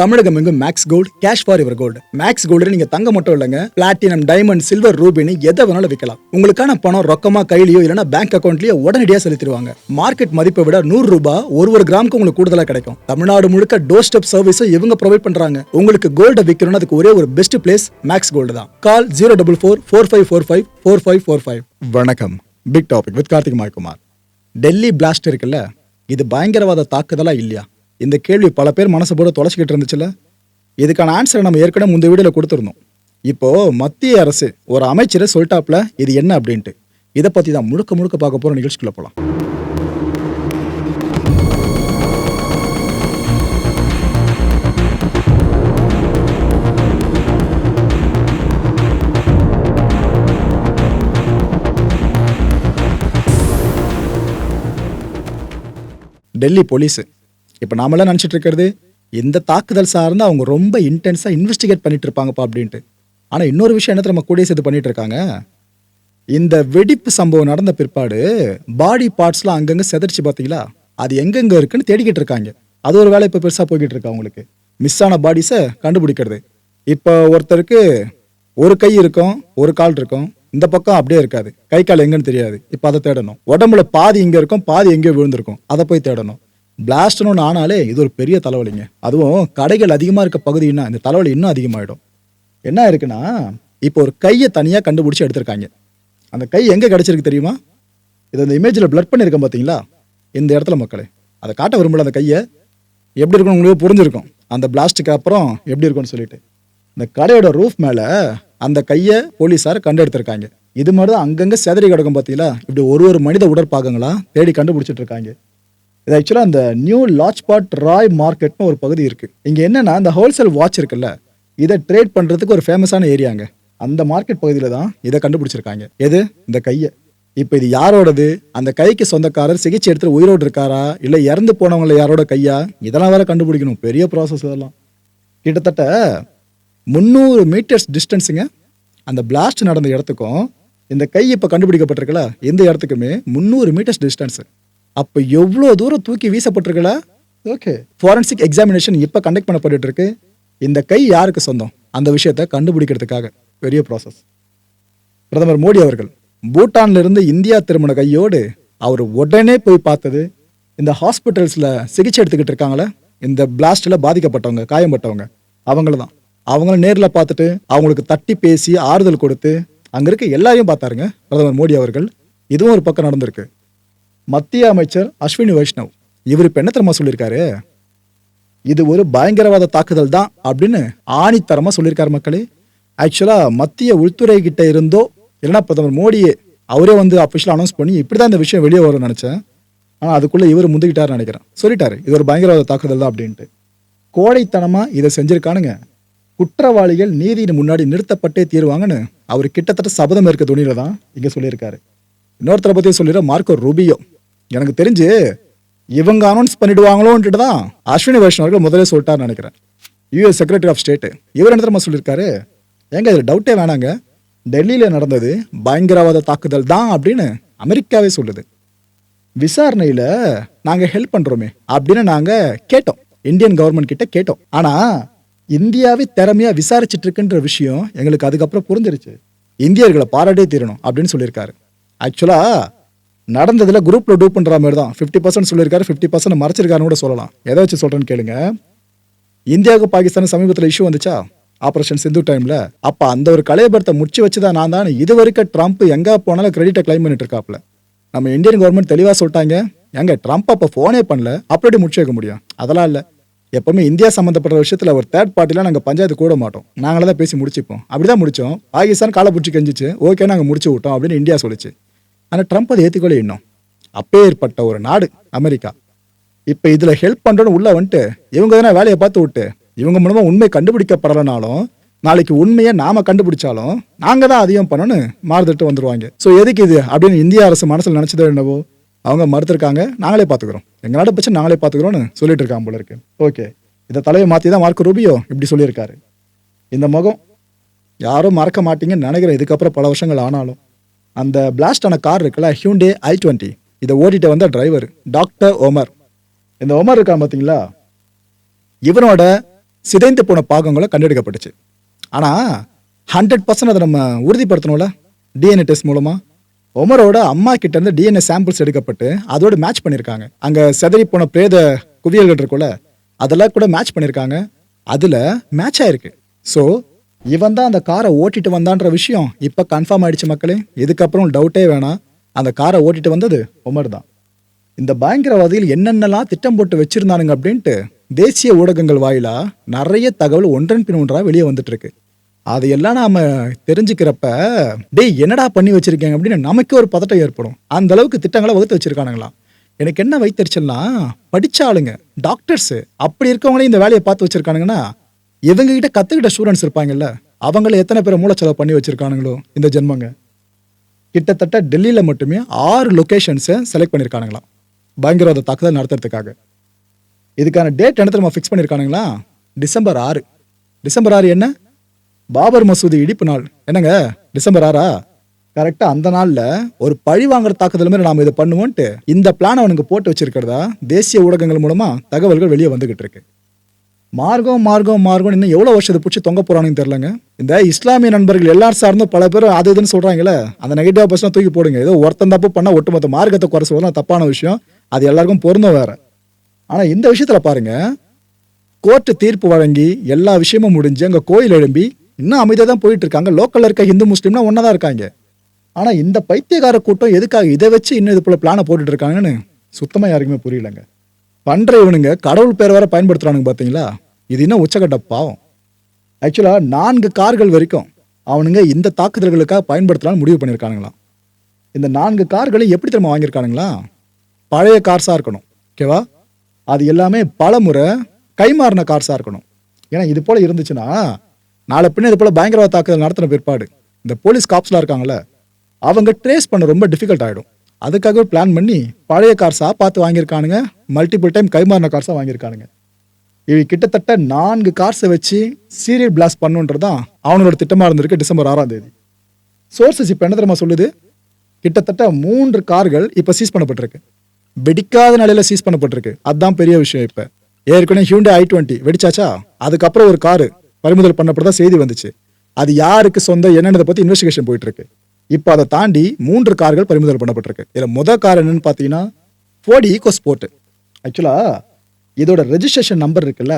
தமிழகம் எங்கும் max gold cash for இவர் gold max gold நீங்க தங்க மட்டும் இல்லைங்க. பிளாட்டினம் டைமண்ட் சில்வர் ரூபினி எதை வேணாலும் விற்கலாம் உங்களுக்கான பணம் ரொக்கமா கையிலயோ இல்லைன்னா பேங்க் அக்கௌண்ட்லயோ உடனடியாக செலுத்திடுவாங்க. மார்க்கெட் மதிப்பை விட நூறு ரூபாய் ஒரு ஒரு கிராமுக்கு உங்களுக்கு கூடுதலா கிடைக்கும். தமிழ்நாடு முழுக்க டோர் ஸ்டெப் சர்வீஸும் இவங்க ப்ரொவைட் பண்றாங்க. உங்களுக்கு கோல்ட விற்கணும்னு அதுக்கு ஒரே ஒரு பெஸ்ட் பிளேஸ் மேக்ஸ் கோல்டு தான். Call zero double four four five four five four five four five வணக்கம். Big topic with Karthik Maikumar. Delhi blast இருக்குல்ல? இது பயங்கரவாத தாக்குதலா இல்லையா? இந்த கேள்வி பல பேர் மனசு போட தொலைச்சிக்கிட்டு இருந்துச்சுல இதுக்கான ஆன்சரை நம்ம ஏற்கனவே முந்தைய வீடியோல கொடுத்துருந்தோம். இப்போ மத்திய அரசு ஒரு அமைச்சரை சொல்லிட்டாப்ல இது என்ன அப்படின்ட்டு. இதை பத்தி தான் முழுக்க முழுக்க பார்க்க போற நிகழ்ச்சிக்குள்ள போலாம். டெல்லி போலீஸு இப்போ நாமெல்லாம் நினச்சிட்டு இருக்கிறது இந்த தாக்குதல் சார்ந்து அவங்க ரொம்ப இன்டென்ஸாக இன்வெஸ்டிகேட் பண்ணிட்டு இருப்பாங்கப்பா அப்படின்ட்டு. ஆனால் இன்னொரு விஷயம் என்ன நம்ம கூடிய சேர்த்து பண்ணிட்டு இருக்காங்க இந்த வெடிப்பு சம்பவம் நடந்த பிற்பாடு பாடி பார்ட்ஸ்லாம் அங்கங்கே செதறிச்சு பார்த்தீங்களா அது எங்கெங்கே இருக்குன்னு தேடிக்கிட்டு இருக்காங்க அது ஒரு வேலை இப்போ பெருசாக போய்கிட்டு இருக்கா அவங்களுக்கு மிஸ் ஆன பாடிஸை கண்டுபிடிக்கிறது. இப்போ ஒருத்தருக்கு ஒரு கை இருக்கும் ஒரு கால் இருக்கும். இந்த பக்கம் அப்படியே இருக்காது. கை கால் எங்கன்னு தெரியாது. இப்போ அதை தேடணும். உடம்புல பாதி இங்கே இருக்கும் பாதி எங்கேயோ விழுந்திருக்கும். அதை போய் தேடணும். பிளாஸ்ட்னு ஒன்று ஆனாலே இது ஒரு பெரிய தலைவலிங்க. அதுவும் கடைகள் அதிகமாக இருக்க பகுதின்னா இந்த தலைவலி இன்னும் அதிகமாகிடும் என்ன இருக்குன்னா இப்போ ஒரு கையை தனியாக கண்டுபிடிச்சி எடுத்திருக்காங்க. அந்த கை எங்கே கிடச்சிருக்கு தெரியுமா? இது அந்த இமேஜில் பிளட் பண்ணியிருக்கேன் பார்த்தீங்களா இந்த இடத்துல மக்களே. அதை காட்ட விரும்பல அந்த கையை. எப்படி இருக்குன்னு உங்களுக்கு புரிஞ்சிருக்கும். அந்த பிளாஸ்ட்டுக்கு அப்புறம் எப்படி இருக்கும்னு சொல்லிட்டு. இந்த கடையோட ரூஃப் மேலே அந்த கையை போலீஸார் கண்டெடுத்திருக்காங்க. இது மாதிரி தான் அங்கங்கே செதறி கிடக்கும் பார்த்தீங்களா இப்படி ஒரு ஒரு மனித உடற்பாகங்களா தேடி கண்டுபிடிச்சிட்டு இருக்காங்க. இது ஆக்சுவலாக அந்த நியூ லாஜ்பாட் ராய் மார்க்கெட்னு ஒரு பகுதி இருக்குது இங்கே என்னென்னா இந்த ஹோல்சேல் வாட்ச் இருக்குல்ல இதை ட்ரேட் பண்ணுறதுக்கு ஒரு ஃபேமஸான ஏரியாங்க அந்த மார்க்கெட் பகுதியில் தான் இதை கண்டுபிடிச்சிருக்காங்க. எது? இந்த கையை. இப்போ இது யாரோடது? அந்த கைக்கு சொந்தக்காரர் சிகிச்சை எடுத்துட்டு உயிரோடு இருக்காரா இல்லை இறந்து போனவங்கள யாரோட கையா? இதெல்லாம் வேற கண்டுபிடிக்கணும். பெரிய ப்ராசஸ் இதெல்லாம். கிட்டத்தட்ட முந்நூறு மீட்டர்ஸ் டிஸ்டன்ஸுங்க அந்த பிளாஸ்ட் நடந்த இடத்துக்கும் இந்த கை இப்போ கண்டுபிடிக்கப்பட்டிருக்கல இந்த இடத்துக்குமே முந்நூறு மீட்டர்ஸ் டிஸ்டன்ஸு அப்போ எவ்வளோ தூரம் தூக்கி வீசப்பட்டிருக்கல ஓகே ஃபாரன்சிக் எக்ஸாமினேஷன் இப்போ கண்டக்ட் பண்ணப்பட்டு இருக்கு. இந்த கை யாருக்கு சொந்தம்? அந்த விஷயத்தை கண்டுபிடிக்கிறதுக்காக. பெரிய ப்ராசஸ் பிரதமர் மோடி அவர்கள் பூட்டான்லேருந்து இந்தியா திரும்பின கையோடு அவர் உடனே போய் பார்த்தது இந்த ஹாஸ்பிட்டல்ஸில் சிகிச்சை எடுத்துக்கிட்டு இருக்காங்களே இந்த பிளாஸ்டில் பாதிக்கப்பட்டவங்க காயம்பட்டவங்க அவங்கள தான் அவங்கள நேரில் பார்த்துட்டு அவங்களுக்கு தட்டி பேசி ஆறுதல் கொடுத்து அங்கே இருக்க எல்லாரையும் பார்த்தாருங்க பிரதமர் மோடி அவர்கள். இதுவும் ஒரு பக்கம் நடந்திருக்கு. மத்திய அமைச்சர் அஸ்வினி வைஷ்ணவ். இவர் இப்போ என்ன தெரியுமா சொல்லியிருக்காரு இது ஒரு பயங்கரவாத தாக்குதல் தான் அப்படின்னு ஆணித்தரமாக சொல்லியிருக்காரு மக்களே. ஆக்சுவலாக மத்திய உள்துறை கிட்ட இருந்தோ இல்லைன்னா பிரதமர் மோடியே அவரே வந்து அஃபிஷியலாக அனௌன்ஸ் பண்ணி இப்படி தான் இந்த விஷயம் வெளியே வரும்னு நினச்சேன். ஆனால் அதுக்குள்ளே இவர் முந்திக்கிட்டாருன்னு நினைக்கிறேன். சொல்லிட்டாரு இது ஒரு பயங்கரவாத தாக்குதல் தான் அப்படின்ட்டு. கோடைத்தனமாக இதை செஞ்சுருக்கானுங்க. குற்றவாளிகள் நீதியின் முன்னாடி நிறுத்தப்பட்டே தீருவாங்கன்னு அவர் கிட்டத்தட்ட சபதம் இருக்க துணியில தான் இங்கே சொல்லியிருக்காரு. இன்னொருத்தரை பற்றி சொல்லிடுற மார்க்கோ ரூபியோ. எனக்கு தெரிஞ்சு இவங்க அனௌன்ஸ் பண்ணிடுவாங்களோன்ட்டு தான் அஸ்வினி வைஷ்ணவ் அவர்கள் முதல்ல சொல்லிட்டாருன்னு நினைக்கிறேன். யூஎஸ் செக்ரட்டரி ஆஃப் ஸ்டேட்டு இவர் என்ன தெரியுமா சொல்லியிருக்காரு? ஏங்க இதில் டவுட்டே வேணாங்க. டெல்லியில் நடந்தது பயங்கரவாத தாக்குதல் தான் அப்படின்னு அமெரிக்காவே சொல்லுது. விசாரணையில் நாங்கள் ஹெல்ப் பண்ணுறோமே அப்படின்னு நாங்கள் கேட்டோம். இந்தியன் கவர்மெண்ட் கிட்ட கேட்டோம். ஆனால் இந்தியாவே திறமையா விசாரிச்சுட்டு இருக்குன்ற விஷயம் எங்களுக்கு அதுக்கப்புறம் புரிஞ்சிருச்சு. இந்தியர்களை பாராட்டே தீரணும் அப்படின்னு சொல்லியிருக்காரு. ஆக்சுவலாக நடந்ததில் குரூப்பில் டூ பண்ணுற மாதிரி தான். ஃபிஃப்டி பர்சன்ட் சொல்லியிருக்காரு ஃபிஃப்டி பர்சன்ட் மறைச்சிருக்காருன்னு கூட சொல்லலாம். எதை வச்சு சொல்கிறேன்னு கேளுங்க. இந்தியாவுக்கு பாகிஸ்தான் சமீபத்தில் இஷ்யூ வந்துச்சா? ஆப்ரேஷன் சிந்து டைமில் அப்போ அந்த ஒரு கலையபரத்தை முடிச்சு வச்சுதான் நான் தான் இது வரைக்கும் ட்ரம்ப் எங்கே போனாலும் கிரெடிட்டை கிளைம் பண்ணிட்டு இருக்காப்ல நம்ம இந்தியன் கவர்மெண்ட் தெளிவாக சொல்லிட்டாங்க. எங்க ட்ரம்ப் அப்போ ஃபோனே பண்ணல. அப்படி முடிச்சு வைக்க முடியும். அதெல்லாம் இல்லை. எப்பவுமே இந்தியா சம்மந்தப்பட்ட விஷயத்தில் ஒரு தேர்ட் பார்ட்டிலாம் நாங்கள் பஞ்சாயத்து கூட மாட்டோம். நாங்களே தான் பேசி முடிச்சுப்போம். அப்படிதான் முடிச்சோம். பாகிஸ்தான் காலை பிடிச்சி கெஞ்சிச்சு. ஓகே நாங்கள் முடிச்சு விட்டோம் அப்படின்னு இந்தியா சொல்லிச்சு. ஆனால் ட்ரம்ப் அதை ஏற்றுக்கொள்ள இன்னும். அப்பேற்பட்ட ஒரு நாடு அமெரிக்கா. இப்போ இதில் ஹெல்ப் பண்ணுறோன்னு உள்ளே வந்துட்டு இவங்க தானே வேலையை பார்த்து விட்டு இவங்க மூலமாக உண்மை கண்டுபிடிக்கப்படலைனாலும் நாளைக்கு உண்மையை நாம் கண்டுபிடிச்சாலும் நாங்கள் தான் அதிகம் பண்ணணும்னு மாறுதிட்டு வந்துருவாங்க. ஸோ எதுக்கு இது? அப்படின்னு இந்திய அரசு மனசில் நினச்சதோ என்னவோ அவங்க மறுத்திருக்காங்க நாங்களே பார்த்துக்குறோம். எங்கள் நாடு பிரச்சனை நாங்களே பார்த்துக்குறோன்னு சொல்லிட்டு இருக்காங்க போல இருக்கு. ஓகே இதை தலையை மாற்றி தான் மார்க் ரூபியோ இப்படி சொல்லியிருக்காரு. இந்த முகம் யாரும் மறக்க மாட்டீங்கன்னு நினைக்கிறேன். இதுக்கப்புறம் பல வருஷங்கள் ஆனாலும். அந்த பிளாஸ்ட் ஆன கார் இருக்குல்ல ஹியூண்டே ஐ டுவெண்ட்டி இதை ஓட்டிட்டு வந்த டிரைவர் டாக்டர் ஒமர் இந்த ஒமர் இருக்கான் பார்த்தீங்களா? இவனோட சிதைந்து போன பாகங்களும் கண்டெடுக்கப்பட்டுச்சு. ஆனால் ஹண்ட்ரட் பர்சன்ட் அதை நம்ம உறுதிப்படுத்தணும்ல? டிஎன்ஏ டெஸ்ட் மூலமாக ஒமரோட அம்மா கிட்ட இருந்து டிஎன்ஏ சாம்பிள்ஸ் எடுக்கப்பட்டு அதோட மேட்ச் பண்ணியிருக்காங்க. அங்கே செதறி போன பிரேத குவியல்கள் இருக்குல்ல அதெல்லாம் கூட மேட்ச் பண்ணியிருக்காங்க. அதில் மேட்ச் ஆயிருக்கு. ஸோ இவன் தான் அந்த காரை ஓட்டிட்டு வந்தான்ற விஷயம் இப்போ கன்ஃபார்ம் ஆயிடுச்சு மக்களே. இதுக்கப்புறம் டவுட்டே வேணாம். அந்த காரை ஓட்டிட்டு வந்தது உமர் தான். இந்த பயங்கரவாதிகள் என்னென்னலாம் திட்டம் போட்டு வச்சிருந்தானுங்க அப்படின்ட்டு தேசிய ஊடகங்கள் வாயிலா நிறைய தகவல் ஒன்றன் பின் ஒன்றா வெளியே வந்துட்டு இருக்கு அதையெல்லாம் நாம தெரிஞ்சுக்கிறப்ப டேய் என்னடா பண்ணி வச்சிருக்கீங்க? அப்படின்னு நமக்கே ஒரு பதட்டம் ஏற்படும். அந்த அளவுக்கு திட்டங்களை வகுத்து வச்சிருக்கானுங்களாம். எனக்கு என்ன வைத்தறிச்சல்னா படிச்ச ஆளுங்க டாக்டர்ஸ் அப்படி இருக்கவங்களே இந்த வேலையை பார்த்து வச்சிருக்கானுங்கன்னா இவங்க கிட்ட கத்துக்கிட்ட ஸ்டூடெண்ட்ஸ் இருப்பாங்கல்ல அவங்கள எத்தனை பேர் மூலச்செலவு பண்ணி வச்சிருக்கானுங்களோ இந்த ஜென்மங்க. கிட்டத்தட்ட டெல்லியில் மட்டுமே ஆறு லொக்கேஷன்ஸை செலக்ட் பண்ணியிருக்கானுங்களாம் பயங்கரவாத தாக்குதல் நடத்துறதுக்காக. இதுக்கான டேட் என்ன நம்ம ஃபிக்ஸ் பண்ணியிருக்கானுங்களா டிசம்பர் ஆறு. டிசம்பர் ஆறு என்ன? பாபர் மசூதி இடிப்பு நாள். என்னங்க? டிசம்பர் ஆறா? கரெக்டாக அந்த நாளில் ஒரு பழி வாங்குற தாக்குதல் மாதிரி நாம் இதை பண்ணுவோன்ட்டு இந்த பிளான் அவனுக்கு போட்டு வச்சிருக்கிறதா? தேசிய ஊடகங்கள் மூலமாக தகவல்கள் வெளியே வந்துகிட்டு இருக்கு. மார்க்கம் மார்க்கம் மார்க்கம் இன்னும் எவ்வளோ வருஷத்தை பிடிச்சி தொங்க போகிறானுன்னு தெரிலங்க இந்த இஸ்லாமிய நண்பர்கள் எல்லாரும் சார்ந்தும் பல பேர் அது இதுன்னு சொல்கிறாங்களே அந்த நெகட்டிவ் பர்சனாக தூக்கி போடுங்க. ஏதோ ஒருத்தன் தப்பு பண்ணால் ஒட்டுமொத்த மார்க்கத்தை குறை சொல்லலாம் தப்பான விஷயம். அது எல்லாருக்கும் பொருந்தும் வேறு. ஆனால் இந்த விஷயத்தில் பாருங்கள் கோர்ட்டு தீர்ப்பு வழங்கி எல்லா விஷயமும் முடிஞ்சு அங்கே கோயில் எழும்பி இன்னும் அமைதியாக தான் போயிட்டு இருக்காங்க. லோக்கலில் இருக்க இந்து முஸ்லீம்னா ஒன்றா தான் இருக்காங்க. ஆனால் இந்த பைத்தியக்கார கூட்டம் எதுக்காக இதை வச்சு இன்னும் இது போல பிளானை போட்டுட்டு இருக்காங்கன்னு சுத்தமாக யாருக்குமே புரியலங்க. பண்ணுற இவனுங்க கடவுள் பேர் வேற பயன்படுத்துறானுங்க பார்த்தீங்களா இது இன்னும் உச்சகட்ட பாவம். ஆக்சுவலாக நான்கு கார்கள் வரைக்கும் அவனுங்க இந்த தாக்குதல்களுக்காக பயன்படுத்தலாம்னு முடிவு பண்ணியிருக்கானுங்களாம். இந்த நான்கு கார்களை எப்படி திரும்ப வாங்கியிருக்கானுங்களா? பழைய கார்ஸாக இருக்கணும். ஓகேவா அது எல்லாமே பல முறை கைமாறின கார்ஸாக இருக்கணும். ஏன்னா இது போல் இருந்துச்சுன்னா நாளை பின்ன இது போல் பயங்கரவாத தாக்குதல் நடத்தின பிற்பாடு இந்த போலீஸ் காப்ஸ்லாம் இருக்காங்கள்ல அவங்க ட்ரேஸ் பண்ண ரொம்ப டிஃபிகல்ட் ஆகிடும் அதுக்காக பிளான் பண்ணி பழைய கார்ஸாக பார்த்து வாங்கியிருக்கானுங்க. Multiple time கைமாறின கார்ஸாக வாங்கியிருக்கானுங்க. இவ கிட்டத்தட்ட நான்கு கார்ஸை வச்சு சீரியல் பிளாஸ்ட் பண்ணுன்றதான் அவனோட திட்டமாக இருந்திருக்கு டிசம்பர் ஆறாம் தேதி. சோர்சஸ் இப்போ என்ன தெரியுமா சொல்லுது? கிட்டத்தட்ட மூன்று கார்கள் இப்போ சீஸ் பண்ணப்பட்டிருக்கு. வெடிக்காத நிலையில் சீஸ் பண்ணப்பட்டிருக்கு. அதுதான் பெரிய விஷயம் இப்போ. ஏற்கனவே ஹியூண்டே ஐ டுவெண்ட்டி வெடிச்சாச்சா? அதுக்கப்புறம் ஒரு காரு பறிமுதல் பண்ணப்பட்டதா செய்தி வந்துச்சு. அது யாருக்கு சொந்தம் என்னன்றதை பற்றி இன்வெஸ்டிகேஷன் போயிட்டு இருக்கு. இப்போ அதை தாண்டி மூன்று கார்கள் பறிமுதல் பண்ணப்பட்டிருக்கு. இதில் முத கார் என்னன்னு பார்த்தீங்கன்னா ஃபோர்டி ஈகோ ஸ்போர்ட் ஆக்சுவலாக இதோட ரெஜிஸ்ட்ரேஷன் நம்பர் இருக்குல்ல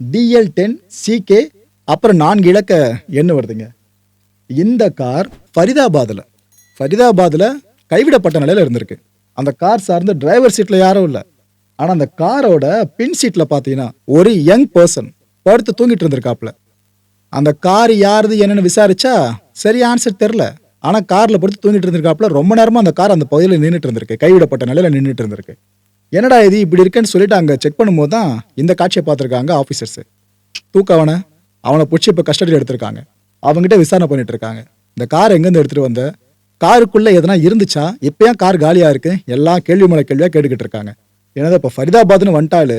டிஎல் டென் சிகே அப்புறம் நான்கு இலக்க எண்ணு வருதுங்க. இந்த கார் ஃபரிதாபாத்தில் ஃபரிதாபாத்தில் கைவிடப்பட்ட நிலையில் இருந்திருக்கு. அந்த கார் சார்ந்த டிரைவர் சீட்டில் யாரும் இல்லை. ஆனால் அந்த காரோட பின் சீட்டில் பார்த்தீங்கன்னா ஒரு யங் பர்சன் படுத்து தூங்கிட்டு இருந்திருக்காப்புல. அந்த கார் யாருது என்னன்னு விசாரிச்சா சரி ஆன்சர் தெரில ஆனால் காரில் படுத்து தூங்கிட்டு இருந்திருக்காப்புல ரொம்ப நேரமாக அந்த கார் அந்த பகுதியில் நின்றுட்டு இருந்திருக்கு. கைவிடப்பட்ட நிலையில் நின்றுட்டு இருந்திருக்கு. என்னடா இது இப்படி இருக்குன்னு சொல்லிட்டு அங்கே செக் பண்ணும்போது தான் இந்த காட்சியை பார்த்துருக்காங்க ஆஃபீஸர்ஸு தூக்க அவனை அவனை பிடிச்சி இப்போ கஸ்டடியில் எடுத்திருக்காங்க. அவங்ககிட்ட விசாரணை பண்ணிட்டு இருக்காங்க. இந்த கார் எங்கேருந்து எடுத்துகிட்டு வந்த? காருக்குள்ளே எதனா இருந்துச்சா? இப்போ ஏன் கார் காலியாக இருக்கு? எல்லாம் கேள்வி மேலே கேள்வியாக கேட்டுக்கிட்டு இருக்காங்க. ஏன்னா இப்போ ஃபரிதாபாத்னு வந்துட்டாலு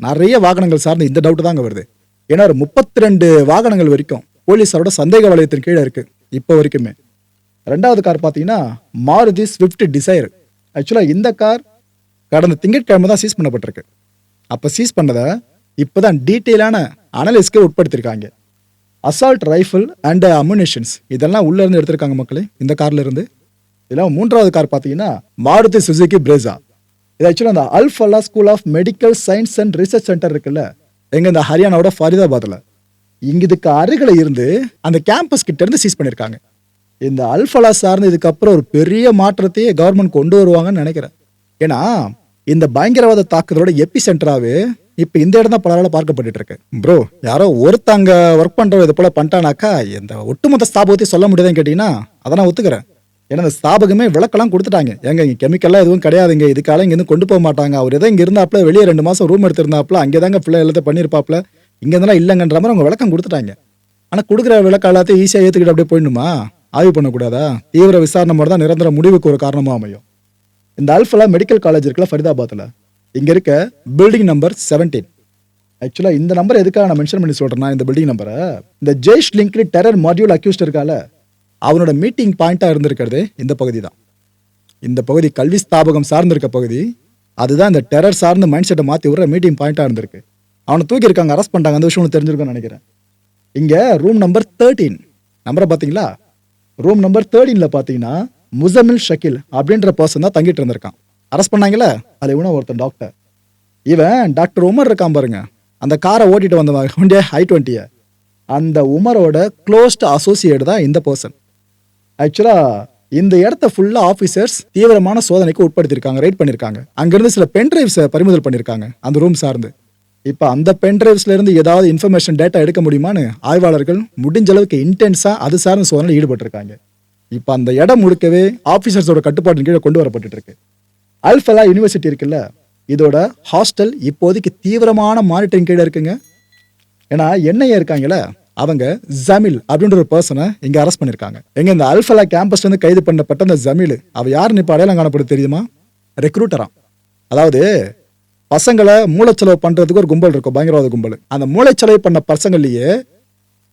நிறைய வாகனங்கள் சார்ந்து இந்த டவுட்டு தாங்க வருது. ஏன்னா ஒரு முப்பத்தி ரெண்டு வாகனங்கள் வரைக்கும் போலீஸாரோட சந்தேக வளையத்தின் கீழே இருக்கு இப்போ வரைக்குமே. ரெண்டாவது கார் பார்த்தீங்கன்னா மாருதி ஸ்விஃப்ட் டிசைர் ஆக்சுவலாக இந்த கார் கடந்த திங்கட்கிழமை தான் சீஸ் பண்ணப்பட்டிருக்கு. அப்போ சீஸ் பண்ணதை இப்போ தான் டீட்டெயிலான அனலிஸ்க்கு உட்படுத்தியிருக்காங்க அசால்ட் ரைஃபிள் அண்ட் அமுனேஷன்ஸ் இதெல்லாம் உள்ளேருந்து எடுத்திருக்காங்க மக்களே இந்த கார்லேருந்து இதெல்லாம் மூன்றாவது கார் பார்த்தீங்கன்னா மாருதி சுசுகி பிரேசா இது ஆக்சுவலாக அந்த Alfalah school of medical science and research centre இருக்குல்ல எங்கே இந்த ஹரியானாவோட ஃபரிதாபாத்தில் இங்க இதுக்கு அருகில் இருந்து அந்த கேம்பஸ் கிட்ட இருந்து சீஸ் பண்ணியிருக்காங்க இந்த அல்ஃபலா சார்ந்து இதுக்கப்புறம் ஒரு பெரிய மாற்றத்தையே கவர்மெண்ட் கொண்டு வருவாங்கன்னு நினைக்கிறேன். ஏன்னா இந்த பயங்கரவாத தாக்குதலோட எப்பி சென்டராகவே இப்போ இந்த இடம் தான் பலரால பார்க்கப்பட்டு இருக்கு. ப்ரோ யாரோ ஒருத்தங்க ஒர்க் பண்ணுறவங்க இது போல பண்ணிட்டானாக்கா இந்த ஒட்டுமொத்த ஸ்தாபகத்தையும் சொல்ல முடியாதுன்னு கேட்டீங்கன்னா அதை நான் ஒத்துக்கிறேன். ஏன்னா அந்த ஸ்தாபகமே விளக்கெல்லாம் கொடுத்துட்டாங்க. எங்க இங்கே கெமிக்கல்லாம் எதுவும் கிடையாதுங்க. இதுக்கால இங்கேருந்து கொண்டு போக மாட்டாங்க. அவர் எதோ இங்கே இருந்தாப்புல வெளியே ரெண்டு மாதம் ரூம் எடுத்திருந்தாப்புல அங்கே தாங்க பிள்ளை எல்லாத்தையும் பண்ணியிருப்பாப்புல இங்கே இருந்தாலும் இல்லைங்கன்ற மாதிரி அவங்க விளக்கம் கொடுத்துட்டாங்க. ஆனால் கொடுக்குற விளக்கம் எல்லாத்தையும் ஈஸியாக ஏற்றுக்கிட்டு அப்படியே போயிடணுமா? ஆய்வு பண்ணக்கூடாதா? தீவிர விசாரணை மாதிரி தான் நிரந்தர முடிவுக்கு ஒரு காரணமாக அமையும். இந்த அல்ஃபலா மெடிக்கல் காலேஜ் இருக்குல்ல ஃபரிதாபாத்தில் இங்கே இருக்க பில்டிங் நம்பர் செவன்டீன் ஆக்சுவலாக இந்த நம்பர் எதுக்காக நான் மென்ஷன் பண்ணி சொல்கிறேன்னா இந்த பில்டிங் நம்பரை இந்த Jaish linked terror module accused இருக்கால அவனோட மீட்டிங் பாயிண்ட்டாக இருந்திருக்கிறது இந்த பகுதி தான். இந்த பகுதி கல்வி ஸ்தாபகம் சார்ந்திருக்க பகுதி அதுதான் இந்த டெரர் சார்ந்த மைண்ட் செட்டை மாற்றி விடுற மீட்டிங் பாயிண்ட்டாக இருந்திருக்கு. அவனை தூக்கியிருக்காங்க அரெஸ்ட் பண்ணிட்டாங்க அந்த விஷயம் உங்களுக்கு தெரிஞ்சிருக்கும்னு நினைக்கிறேன். இங்கே ரூம் நம்பர் தேர்ட்டீன் நம்பரை பார்த்தீங்களா? ரூம் நம்பர் தேர்ட்டீனில் பார்த்தீங்கன்னா முசமில் ஷக்கில் அப்படின்ற பர்சன் தான் தங்கிட்டு இருந்திருக்கான். அரெஸ்ட் பண்ணாங்களே அது இவனும் ஒருத்தன் டாக்டர் இவன் டாக்டர் உமர் இருக்கான் பாருங்க. அந்த காரை ஓட்டிட்டு வந்தவன் ஹுண்டே ஐ டுவெண்ட்டியை அந்த உமரோட க்ளோஸ்ட் அசோசியேட் தான் இந்த பர்சன் ஆக்சுவலாக இந்த இடத்த ஃபுல்லாக ஆஃபீஸர்ஸ் தீவிரமான சோதனைக்கு உட்படுத்தியிருக்காங்க ரைட் பண்ணியிருக்காங்க. அங்கேருந்து சில பென் டிரைவ்ஸை பறிமுதல் பண்ணியிருக்காங்க அந்த ரூம் சார்ந்து. இப்போ அந்த பென் டிரைவ்ஸ்ல இருந்து ஏதாவது இன்ஃபர்மேஷன் டேட்டா எடுக்க முடியுமான்னு ஆய்வாளர்கள் முடிஞ்ச அளவுக்கு இன்டென்ஸாக அது சார்ந்த சோதனையில் ஈடுபட்டிருக்காங்க. இப்போ அந்த இடம் முழுக்கவே ஆஃபீஸர்ஸோட கட்டுப்பாட்டின் கீழே கொண்டு வரப்பட்டுட்டு இருக்கு அல்ஃபலா யூனிவர்சிட்டி இருக்குல்ல இதோட ஹாஸ்டல் இப்போதைக்கு தீவிரமான மானிட்டரிங் கீழே இருக்குங்க. ஏன்னா என்ஐஏ இருக்காங்கள அவங்க ஜமீல் அப்படின்ற ஒரு பர்சனை இங்கே அரெஸ்ட் பண்ணியிருக்காங்க எங்க இந்த அல்ஃபலா கேம்பஸ்லேருந்து கைது பண்ணப்பட்ட அந்த ஜமீல் அவள் யாருன்னு இப்போ அடையாளம் காணப்படுது தெரியுமா? ரெக்ரூட்டரா அதாவது பசங்களை மூளைச்செலவு பண்ணுறதுக்கு ஒரு கும்பல் இருக்கும் பயங்கரவாத கும்பல். அந்த மூளைச்செலவு பண்ண பசங்கள்லேயே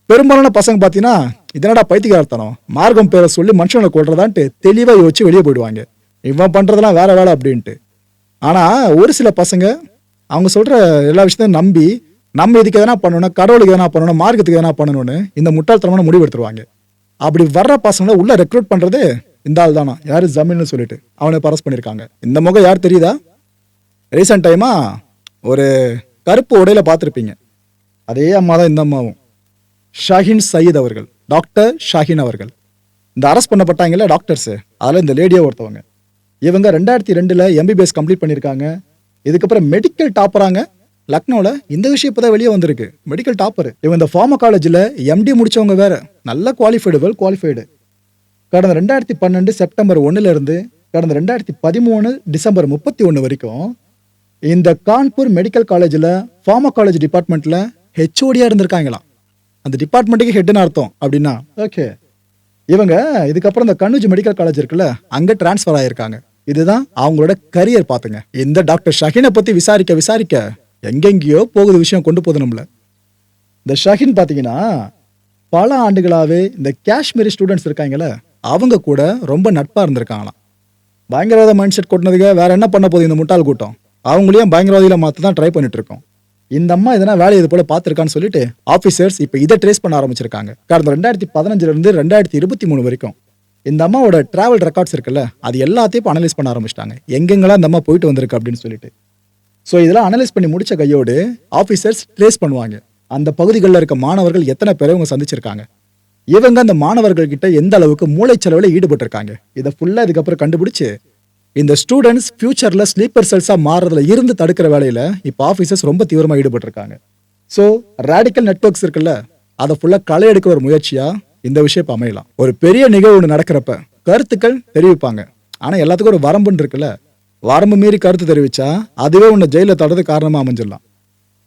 பெரும்பாலான பசங்க பார்த்தீங்கன்னா இதனடா பைத்தியகார்த்தனம் மார்க்கம் பேரை சொல்லி மனுஷனை கொள்றதான்ட்டு தெளிவாக யோசிச்சு வெளியே போயிடுவாங்க. இவன் பண்ணுறதெல்லாம் வேற வேலை அப்படின்ட்டு. ஆனால் ஒரு சில பசங்க அவங்க சொல்கிற எல்லா விஷயத்தையும் நம்பி நம்ம இதுக்கு எதனா பண்ணணும் கடவுளுக்கு எதனா பண்ணணும் மார்க்கத்துக்கு எதனா பண்ணணும்னு இந்த முட்டாள்தனமான முடிவு எடுத்துருவாங்க. அப்படி வர்ற பசங்களை உள்ளே ரெக்ரூட் பண்ணுறது இந்த ஆள் தானா யார் ஜமீல்னு சொல்லிட்டு அவனை பரஸ் பண்ணியிருக்காங்க இந்த முகம் யார் தெரியுதா? ரீசெண்ட் டைமா ஒரு கருப்பு உடையில் பார்த்துருப்பீங்க. அதே அம்மா தான் இந்த அம்மாவும். ஷாஹின் சயீத் அவர்கள் டாக்டர் ஷாஹின் அவர்கள். இந்த அரெஸ்ட் பண்ணப்பட்டாங்கல்ல டாக்டர்ஸு அதில் இந்த லேடியோ ஒருத்தவங்க. இவங்க ரெண்டாயிரத்தி ரெண்டில் எம்பிபிஎஸ் கம்ப்ளீட் பண்ணியிருக்காங்க. இதுக்கப்புறம் மெடிக்கல் டாப்பராங்க லக்னோவில் இந்த விஷயம் இப்போ தான் வெளியே வந்திருக்கு. மெடிக்கல் டாப்பர் இவங்க இந்த ஃபார்மா காலேஜில் எம்டி முடிச்சவங்க வேறு. நல்ல குவாலிஃபைடு வெல் குவாலிஃபைடு கடந்த ரெண்டாயிரத்தி பன்னெண்டு செப்டம்பர் ஒன்றுலேருந்து கடந்த ரெண்டாயிரத்தி பதிமூணு டிசம்பர் முப்பத்தி ஒன்று வரைக்கும் இந்த கான்பூர் மெடிக்கல் காலேஜில் ஃபார்மா காலேஜ் டிபார்ட்மெண்ட்டில் ஹெச்ஓடியாக இருந்திருக்காங்களாம் அந்த டிபார்ட்மெண்ட்டுக்கு ஹெட்னு அர்த்தம். அப்படின்னா ஓகே இவங்க இதுக்கப்புறம் இந்த கண்ணுஜி மெடிக்கல் காலேஜ் இருக்குல்ல அங்கே டிரான்ஸ்ஃபர் ஆகியிருக்காங்க இதுதான் அவங்களோட கரியர் பார்த்துங்க இந்த டாக்டர் ஷஹீனை பற்றி விசாரிக்க விசாரிக்க எங்கெங்கேயோ போகுது விஷயம் கொண்டு போகுது நம்மள இந்த ஷஹீன் பார்த்தீங்கன்னா பல ஆண்டுகளாகவே இந்த காஷ்மீரி ஸ்டூடெண்ட்ஸ் இருக்காங்களே அவங்க கூட ரொம்ப நட்பாக இருந்திருக்காங்களாம். பயங்கரவாத மைண்ட் செட் கொட்டினதுக்கு வேற என்ன பண்ண போகுது இந்த முட்டாள் கூட்டம்? அவங்களையும் பயங்கரவாதியில் மாற்ற தான் ட்ரை பண்ணிட்டு இருக்கோம் இந்த அம்மா எதனா வேலையை இது போல பார்த்துருக்கான்னு சொல்லிட்டு ஆஃபீஸர்ஸ் இப்போ இதை ட்ரேஸ் பண்ண ஆரம்பிச்சிருக்காங்க. கடந்த ரெண்டாயிரத்தி பதினஞ்சுல இருந்து ரெண்டாயிரத்தி இருபத்தி மூணு வரைக்கும் இந்த அம்மாவோட டிராவல் ரெக்கார்ட்ஸ் இருக்குல்ல அது எல்லாத்தையும் இப்போ அனலைஸ் பண்ண ஆரம்பிச்சிட்டாங்க. எங்கெங்கெல்லாம் இந்த அம்மா போயிட்டு வந்திருக்கு அப்படின்னு சொல்லிட்டு. ஸோ இதெல்லாம் அனலைஸ் பண்ணி முடிச்ச கையோடு ஆஃபீஸர்ஸ் ட்ரேஸ் பண்ணுவாங்க. அந்த பகுதிகளில் இருக்க மாணவர்கள் எத்தனை பேரை இவங்க சந்திச்சிருக்காங்க. இவங்க அந்த மாணவர்கள் கிட்ட எந்த அளவுக்கு மூளைச்செலவில் ஈடுபட்டிருக்காங்க. இதை ஃபுல்லாக இதுக்கப்புறம் கண்டுபிடிச்சு இந்த ஸ்டூடெண்ட்ஸ் ஃபியூச்சரில் ஸ்லீப்பர் செல்ஸாக மாறுறதுல இருந்து தடுக்கிற வேலையில் இப்போ ஆஃபீஸர்ஸ் ரொம்ப தீவிரமாக ஈடுபட்டிருக்காங்க. ஸோ ரேடிக்கல் நெட்வொர்க்ஸ் இருக்குல்ல அதை ஃபுல்லாக களை எடுக்கிற ஒரு முயற்சியாக இந்த விஷயம் அமையலாம். ஒரு பெரிய நிகழ்வு ஒன்று நடக்கிறப்ப கருத்துக்கள் தெரிவிப்பாங்க. ஆனால் எல்லாத்துக்கும் ஒரு வரம்புன்னு இருக்குல்ல வரம்பு மீறி கருத்து தெரிவிச்சா அதுவே உன்னை ஜெயிலில் தடுறது காரணமாக அமைஞ்சிடலாம்.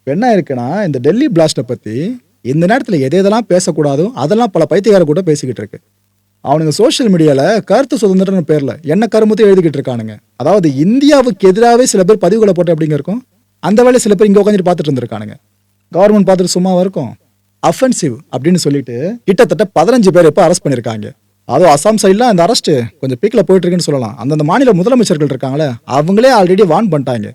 என்ன இருக்குன்னா இந்த டெல்லி பிளாஸ்ட்டை பற்றி இந்த நேரத்தில் எதை எதெல்லாம் பேசக்கூடாதோ அதெல்லாம் பல பைத்தியக்கார கூட பேசிக்கிட்டு இருக்கு. அவனுங்க சோஷியல் மீடியாவில் கருத்து சுதந்திரம்னு பேரில் என்ன கருமத்தையும் எழுதிக்கிட்டு இருக்கானுங்க. அதாவது இந்தியாவுக்கு எதிராகவே சில பேர் பதிவுகளை போட்டு அப்படிங்க இருக்கும்? அந்த வேலையை சில பேர் இங்கே உட்காந்துட்டு பார்த்துட்டு இருந்திருக்கானுங்க. கவர்மெண்ட் பார்த்துட்டு சும்மாவாக இருக்கும்? அஃபென்சிவ் அப்படின்னு சொல்லிட்டு கிட்டத்தட்ட பதினஞ்சு பேர் இப்போ அரெஸ்ட் பண்ணியிருக்காங்க அதுவும் அசாம் சைடில் அந்த அரெஸ்ட் கொஞ்சம் பீக்கில் போயிட்டுருக்குன்னு சொல்லலாம். அந்தந்த மாநில முதலமைச்சர்கள் இருக்காங்களே அவங்களே ஆல்ரெடி வார்ன் பண்ணிட்டாங்க.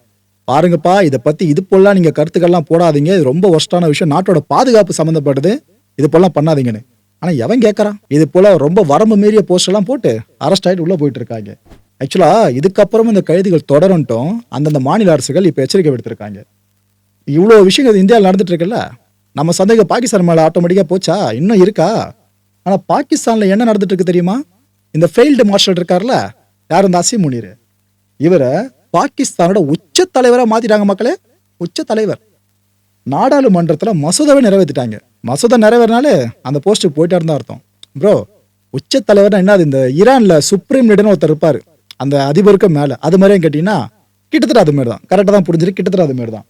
பாருங்கப்பா இதை பற்றி இது போலாம் நீங்கள் கருத்துக்கள்லாம் போடாதீங்க. இது ரொம்ப ஒஸ்டான விஷயம். நாட்டோட பாதுகாப்பு சம்மந்தப்பட்டது இது போலாம் பண்ணாதீங்கன்னு. ஆனால் எவன் கேட்குறான் இது போல் ரொம்ப வரம்பு மீறிய போஸ்டெல்லாம் போட்டு அரெஸ்ட் ஆகிட்டு உள்ளே போயிட்டு இருக்காங்க. ஆக்சுவலாக இதுக்கப்புறமும் இந்த கைதிகள் தொடரன்ட்டும் அந்தந்த மாநில அரசுகள் இப்போ எச்சரிக்கை விடுத்திருக்காங்க. இவ்வளோ விஷயங்கள் இந்தியாவில் நடந்துட்டு இருக்குல்ல? நம்ம சந்தேகம் பாகிஸ்தான் மேலே ஆட்டோமேட்டிக்காக போச்சா? இன்னும் இருக்கா? ஆனால் பாகிஸ்தானில் என்ன நடந்துட்டு இருக்கு தெரியுமா? இந்த ஃபெயில்டு மார்ஷல் இருக்கார்ல யார் இந்த அசீம் முனீர்? இவரை பாகிஸ்தானோட உச்ச தலைவராக மாற்றிட்டாங்க மக்களே. உச்ச தலைவர். நாடாளுமன்றத்தில் மசோதாவை நிறைவேற்றிட்டாங்க மசோதா நிறைவேறினாலே அந்த போஸ்ட்டுக்கு போயிட்டா இருந்தா அர்த்தம். ப்ரோ உச்ச தலைவர்னா என்னது இந்த ஈரானில் சுப்ரீம் லீடர்னு ஒருத்தர் இருப்பார். அந்த அதிபருக்கு மேலே. அது மாதிரியும் கேட்டிங்கன்னா கிட்டத்தட்ட அது மாதிரி தான் கரெக்டாக தான் புரிஞ்சிருக்கு. கிட்டத்தட்ட அது மாதிரி தான்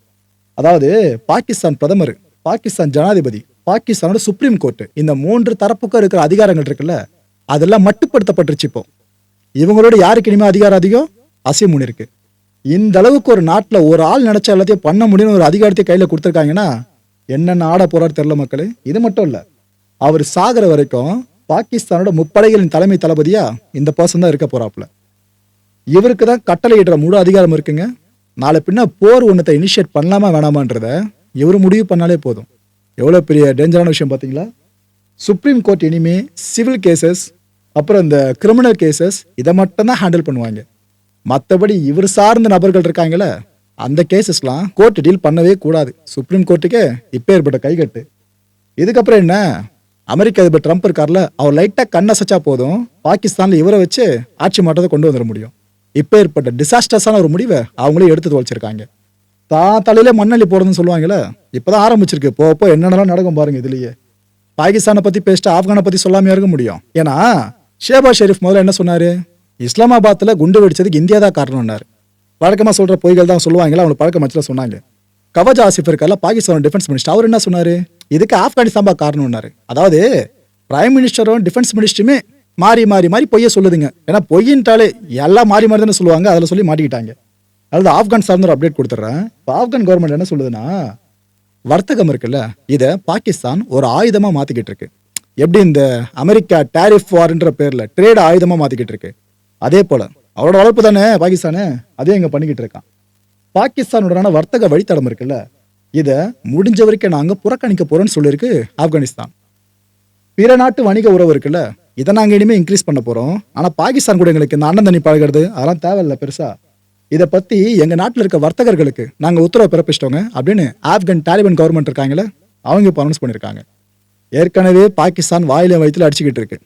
அதாவது பாகிஸ்தான் பிரதமர் பாகிஸ்தான் ஜனாதிபதி பாகிஸ்தானோட சுப்ரீம் கோர்ட்டு இந்த மூன்று தரப்புக்கும் இருக்கிற அதிகாரங்கள் இருக்குல்ல அதெல்லாம் மட்டுப்படுத்தப்பட்டுருச்சு இப்போ. இவங்களோட யாருக்கு இனிமேல் அதிகாரம் அதிகம்? அசீம் இருக்குது இந்த அளவுக்கு ஒரு நாட்டில் ஒரு ஆள் நினைச்ச எல்லாத்தையும் பண்ண முடியும்னு ஒரு அதிகாரத்தை கையில் கொடுத்துருக்காங்கன்னா என்னென்ன ஆட போறாரு தெரியல மக்களே? இது மட்டும் இல்லை அவர் சாகிற வரைக்கும் பாகிஸ்தானோட முப்படைகளின் தலைமை தளபதியா இந்த பர்சன் தான் இருக்க போறாப்புல. இவருக்கு தான் கட்டளையிடுற முழு அதிகாரம் இருக்குங்க. நாளை பின்ன போர் ஒன்றத்தை இனிஷியேட் பண்ணலாமா வேணாமான்றத இவர் முடிவு பண்ணாலே போதும். எவ்வளோ பெரிய டேஞ்சரான விஷயம் பார்த்தீங்களா? சுப்ரீம் கோர்ட் இனிமே சிவில் கேசஸ் அப்புறம் இந்த கிரிமினல் கேசஸ் இதை மட்டும்தான் ஹேண்டில் பண்ணுவாங்க. மற்றபடி இவர் சார்ந்த நபர்கள் இருக்காங்களே அந்த கேசஸ்லாம் கோர்ட்டு டீல் பண்ணவே கூடாது. சுப்ரீம் கோர்ட்டுக்கே இப்போ ஏற்பட்ட கைகட்டு. இதுக்கப்புறம் என்ன? அமெரிக்க அதிபர் ட்ரம்ப் இருக்கார்ல அவர் லைட்டாக கண்ணை சச்சா போதும் பாகிஸ்தானில் இவரை வச்சு ஆட்சி மாற்றத்தை கொண்டு வந்துட முடியும். இப்போ ஏற்பட்ட டிசாஸ்டர்ஸான ஒரு முடிவை அவங்களே எடுத்து தொலைச்சிருக்காங்க தான் தலையில மண்ணள்ளி போடுறதுன்னு சொல்லுவாங்களே இப்போதான் ஆரம்பிச்சிருக்கு. போ போ என்னென்னலாம் நடக்கும் பாருங்க இதுலயே. பாகிஸ்தானை பத்தி பேசிட்டு ஆப்கானை பத்தி சொல்லாமையா இருக்க முடியும். ஏன்னா ஷேபா ஷெரீஃப் முதல்ல என்ன சொன்னாரு? இஸ்லாமாபாத்தில் குண்டு வெடிச்சதுக்கு இந்தியா தான் காரணம்னாரு. வழக்கமாக சொல்கிற பொய்கள் தான் சொல்லுவாங்களா? அவங்க பழக்கம் மச்சில சொன்னாங்க. கவஜா ஆசிஃப் இருக்கார்ல பாகிஸ்தான் டிஃபென்ஸ் மினிஸ்டர் அவர் என்ன சொன்னார்? இதுக்கு ஆப்கானிஸ்தான் தான் காரணம்னாரு. அதாவது பிரைம் மினிஸ்டரும் டிஃபென்ஸ் மினிஸ்டருமே மாறி மாறி மாறி பொய்யை சொல்லுதுங்க. ஏன்னா பொய்யின்ட்டாலே எல்லாம் மாறி மாறி தானே சொல்லுவாங்க. அதில் சொல்லி மாட்டிக்கிட்டாங்க. அதாவது ஆப்கான் சார்ந்த ஒரு அப்டேட் கொடுத்துட்றேன் இப்போ ஆப்கான் கவர்மெண்ட் என்ன சொல்லுதுன்னா வர்த்தகம் இருக்குல்ல இதை பாகிஸ்தான் ஒரு ஆயுதமாக மாற்றிக்கிட்டு இருக்கு. எப்படி இந்த அமெரிக்கா டேரிஃப் வார்ன்ற பேரில் ட்ரேட் ஆயுதமாக மாற்றிக்கிட்டு இருக்கு. அதே போல அவரோட வளர்ப்பு தானே பாகிஸ்தானு? அதே இங்க பண்ணிக்கிட்டு இருக்கான். பாகிஸ்தானுடனான வர்த்தக வழித்தடம் இருக்குல்ல இதை முடிஞ்ச வரைக்கும் நாங்க புறக்கணிக்க போறோம்னு சொல்லியிருக்கு ஆப்கானிஸ்தான். பிற நாட்டு வணிக உறவு இருக்குல்ல இதை நாங்க இனிமே இன்க்ரீஸ் பண்ண போறோம். ஆனா பாகிஸ்தான் கூட எங்களுக்கு இந்த அண்ணன் தண்ணி பழகிறது அதெல்லாம் தேவையில்ல பெருசா. இதை பத்தி எங்க நாட்டில் இருக்க வர்த்தகர்களுக்கு நாங்க உத்தரவை பிறப்பிச்சிட்டோங்க அப்படின்னு ஆப்கன் தாலிபான் கவர்மெண்ட் இருக்காங்களே அவங்க இப்போ அனௌன்ஸ் பண்ணியிருக்காங்க. ஏற்கனவே பாகிஸ்தான் வாயில வயிற்றுல அடிச்சுக்கிட்டு இருக்கு.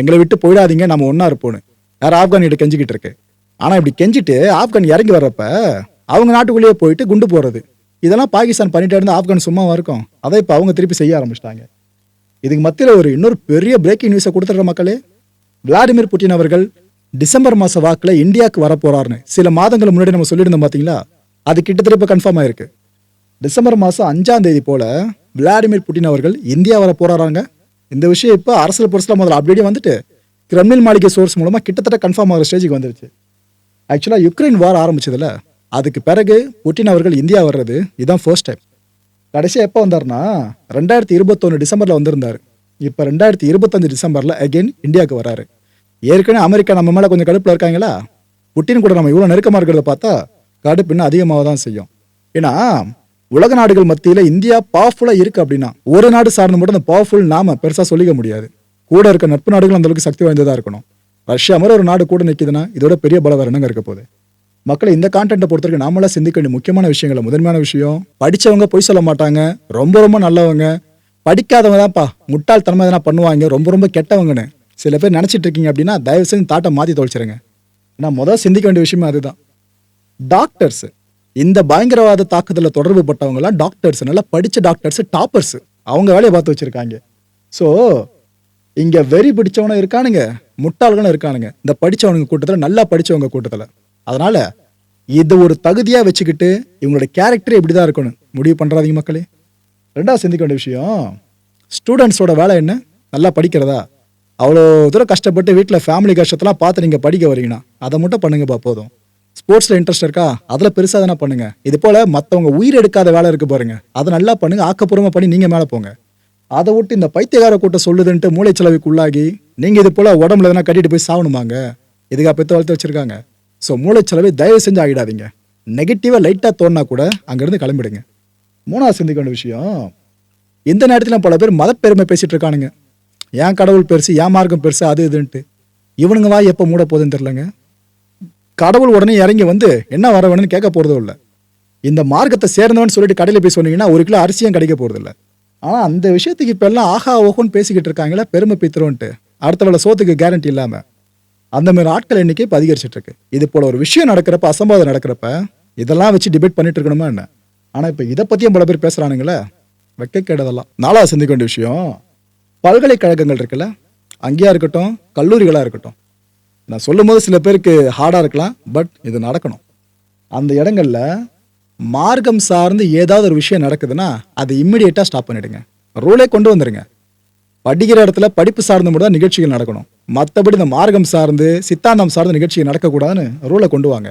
எங்களை விட்டு போயிடாதீங்க நம்ம ஒன்றா இருப்போம்னு. வேறு ஆப்கானிட்ட கெஞ்சிக்கிட்டு இருக்கு. ஆனா இப்படி கெஞ்சிட்டு ஆப்கான் இறங்கி வர்றப்ப அவங்க நாட்டுக்குள்ளேயே போயிட்டு குண்டு போறது இதெல்லாம் பாகிஸ்தான் பண்ணிட்டே இருந்தால் ஆப்கான் சும்மா இருக்கும்? அதை இப்போ அவங்க திருப்பி செய்ய ஆரம்பிச்சிட்டாங்க. இதுக்கு மத்தியில் ஒரு இன்னொரு பெரிய பிரேக்கிங் நியூஸை கொடுத்துட்ற மக்களே. விளாடிமிர் புட்டின் அவர்கள் டிசம்பர் மாச வாக்கில் இந்தியாவுக்கு வர சில மாதங்கள் முன்னாடி நம்ம சொல்லியிருந்தோம் பார்த்தீங்களா அது கிட்டத்தட்ட இப்போ கன்ஃபார்ம் ஆயிருக்கு. டிசம்பர் மாதம் அஞ்சாம் தேதி போல விளாடிமிர் புட்டின் அவர்கள் இந்தியா வர போறாராங்க இந்த விஷயம் இப்போ அரசியல் புரட்சியில் முதல்ல அப்படியே வந்துட்டு கிரெம்லின் மாளிகை சோர்ஸ் மூலமாக கிட்டத்தட்ட கன்ஃபார்ம் ஆகிற ஸ்டேஜுக்கு வந்துருச்சு. ஆக்சுவலாக யுக்ரைன் வார் ஆரம்பிச்சதுல அதுக்கு பிறகு புட்டின் அவர்கள் இந்தியா வர்றது இதுதான் ஃபர்ஸ்ட் டைம் கடைசியாக எப்போ வந்தார்னா ரெண்டாயிரத்தி இருபத்தொன்று டிசம்பரில் வந்திருந்தார். இப்போ ரெண்டாயிரத்தி இருபத்தஞ்சு டிசம்பரில் அகைன் இந்தியாவுக்கு வராரு. ஏற்கனவே அமெரிக்கா நம்ம மேலே கொஞ்சம் கடுப்பில் இருக்காங்களா? புட்டின் கூட நம்ம இவ்வளோ நெருக்கமாக இருக்கிறத பார்த்தா கடுப்பு இன்னும் அதிகமாக தான் செய்யும். ஏன்னா உலக நாடுகள் மத்தியில் இந்தியா பவர்ஃபுல்லாக இருக்குது அப்படின்னா ஒரு நாடு சார்ந்து மட்டும் அந்த பவர்ஃபுல் நாம பெருசாக சொல்லிக்க முடியாது. கூட இருக்க நட்பு நாடுகள் அந்தளவுக்கு சக்தி வாய்ந்ததாக இருக்கணும். ரஷ்யா மாதிரி ஒரு நாடு கூட நிற்கிதுன்னா இதோட பெரிய பல வேற என்னங்க இருக்க போகுது. மக்களை இந்த கான்டென்ட்டை பொறுத்தவரைக்கும் நாமளாக சிந்திக்க வேண்டிய முக்கியமான விஷயங்கள் முதன்மையான விஷயம் படிச்சவங்க பொய் சொல்ல மாட்டாங்க ரொம்ப ரொம்ப நல்லவங்க படிக்காதவங்க தான்ப்பா முட்டாள்தனமா எதனா பண்ணுவாங்க ரொம்ப ரொம்ப கெட்டவங்கன்னு. சில பேர் நினச்சிட்டு இருக்கீங்க அப்படின்னா தயவு செஞ்சு தாட்டை மாற்றி தொலைச்சிருங்க. ஏன்னா முதல் சிந்திக்க வேண்டிய விஷயமே அதுதான். டாக்டர்ஸ் இந்த பயங்கரவாத தாக்குதலில் தொடர்பு பட்டவங்களாம் டாக்டர்ஸ் நல்லா படித்த டாக்டர்ஸ் டாப்பர்ஸ் அவங்க வேலையை பார்த்து வச்சுருக்காங்க. ஸோ இங்க வெறி பிடிச்சவனும் இருக்கானுங்க முட்டாள்களும் இருக்கானுங்க. இந்த படிச்சவனுங்க கூட்டத்தில் நல்லா படிச்சவங்க கூட்டத்தில். அதனால இது ஒரு தகுதியா வச்சுக்கிட்டு இவங்களோட கேரக்டர் இப்படி தான் இருக்கணும். முடிவு பண்றாதீங்க மக்களே. ரெண்டாவது சிந்திக்க வேண்டிய விஷயம் ஸ்டூடெண்ட்ஸோட வேலை என்ன? நல்லா படிக்கிறதா? அவ்வளோ தூரம் கஷ்டப்பட்டு வீட்டில் ஃபேமிலி கஷ்டத்தெல்லாம் பார்த்து நீங்கள் படிக்க வரீங்கன்னா அதை மட்டும் பண்ணுங்கப்பா போதும். ஸ்போர்ட்ஸில் இன்ட்ரெஸ்ட் இருக்கா? அதில் பெருசாக தானே பண்ணுங்கள் இது போல் மற்றவங்க உயிர் எடுக்காத வேலை இருக்கு பாருங்கள் அதை நல்லா பண்ணுங்க. ஆக்கப்பூர்வமாக பண்ணி நீங்கள் மேலே போங்க. அதை விட்டு இந்த பைத்தியகார கூட்டம் சொல்லுதுன்ட்டு மூளைச்சலவைக்கு உள்ளாகி நீங்கள் இது போல் உடம்புல எதனா கட்டிட்டு போய் சாவணுமாங்க இதுக்காக பெற்று வளர்த்து வச்சுருக்காங்க? ஸோ மூளைச்சலவை தயவு செஞ்சு ஆகிடாதீங்க நெகட்டிவாக லைட்டாக தோணுனா கூட அங்கேருந்து கிளம்பிடுங்க. மூணாவது சிந்திக்க வேண்டிய விஷயம் இந்த நேரத்தில் பல பேர் மதப்பெருமை பேசிகிட்டு இருக்கானுங்க. ஏன் கடவுள் பெருசு ஏன் மார்க்கம் பெருசு அது இதுன்ட்டு. இவனுங்க வாய் எப்போ மூட போகுதுன்னு தெரிலங்க கடவுள் உடனே இறங்கி வந்து என்ன வர வேணும்னு கேட்க போகிறதும் இல்லை. இந்த மார்க்கத்தை சேர்ந்தவன் சொல்லிட்டு கடையில் போய் சொன்னீங்கன்னா ஒரு கிலோ அரிசியும் கிடைக்க போகிறதில்ல ஆனால் அந்த விஷயத்துக்கு இப்போ எல்லாம் ஆஹா ஓஹோன்னு பேசிக்கிட்டு இருக்காங்களே பெருமை பித்துறோன்ட்டு அடுத்தவளை சோத்துக்கு கேரண்டி இல்லாமல் அந்த மாதிரி ஆட்கள் எண்ணிக்கை இப்போ அதிகரிச்சிட்டு இருக்கு. இது போல ஒரு விஷயம் நடக்கிறப்ப அசம்பாதம் நடக்கிறப்ப இதெல்லாம் வச்சு டிபேட் பண்ணிட்டு இருக்கணுமா என்ன? ஆனால் இப்போ இதை பற்றியும் பல பேர் பேசுகிறானுங்களே வெக்க கேடதெல்லாம் நாலாவது சிந்திக்க வேண்டிய விஷயம் பல்கலைக்கழகங்கள் இருக்குல்ல அங்கேயா இருக்கட்டும் கல்லூரிகளாக இருக்கட்டும். நான் சொல்லும் போது சில பேருக்கு ஹார்டாக இருக்கலாம் பட் இது நடக்கணும். அந்த இடங்களில் மார்க்கம் சார்ந்து ஏதாவது ஒரு விஷயம் நடக்குதுன்னா அதை இம்மிடியேட்டாக ஸ்டாப் பண்ணிடுங்க. ரூலே கொண்டு வந்துடுங்க படிக்கிற இடத்துல படிப்பு சார்ந்து மட்டும் தான் நிகழ்ச்சிகள் நடக்கணும். மற்றபடி இந்த மார்க்கம் சார்ந்து சித்தாந்தம் சார்ந்த நிகழ்ச்சிகள் நடக்கக்கூடாதுன்னு ரூலை கொண்டு வாங்க.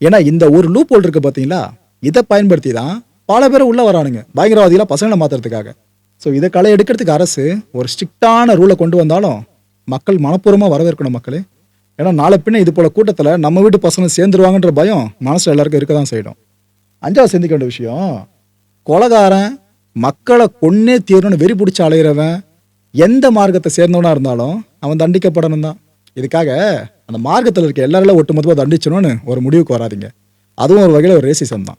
ஏன்னா இந்த ஒரு லூப் ஹோல் இருக்கு பார்த்தீங்களா இதை பயன்படுத்தி தான் பல பேர் உள்ளே வரானுங்க. பயங்கரவாதிகளாக பசங்களை மாத்துறதுக்காக. ஸோ இதை களை எடுக்கிறதுக்கு அரசு ஒரு ஸ்ட்ரிக்டான ரூலை கொண்டு வந்தாலும் மக்கள் மனப்பூர்வமாக வரவேற்கணும் மக்களே. ஏன்னா நாளை பின்ன இது போல் கூட்டத்தில் நம்ம வீட்டு பசங்க சேர்ந்துருவாங்கன்ற பயம் மனசில் எல்லாருக்கும் இருக்க தான் செய்யணும் அஞ்சாவது சிந்திக்க வேண்டிய விஷயம் கொலகாரன் மக்களை கொன்னே தீரணும்னு வெறி பிடிச்சி அலையிறவன் எந்த மார்க்கத்தை சேர்ந்தவனா இருந்தாலும் அவன் தண்டிக்கப்படணும் தான். இதுக்காக அந்த மார்க்கத்தில் இருக்க எல்லாரெல்லாம் ஒட்டுமொத்தமாக தண்டிச்சணும்னு ஒரு முடிவுக்கு வராதீங்க. அதுவும் ஒரு வகையில் ஒரு ரேசிசம் தான்.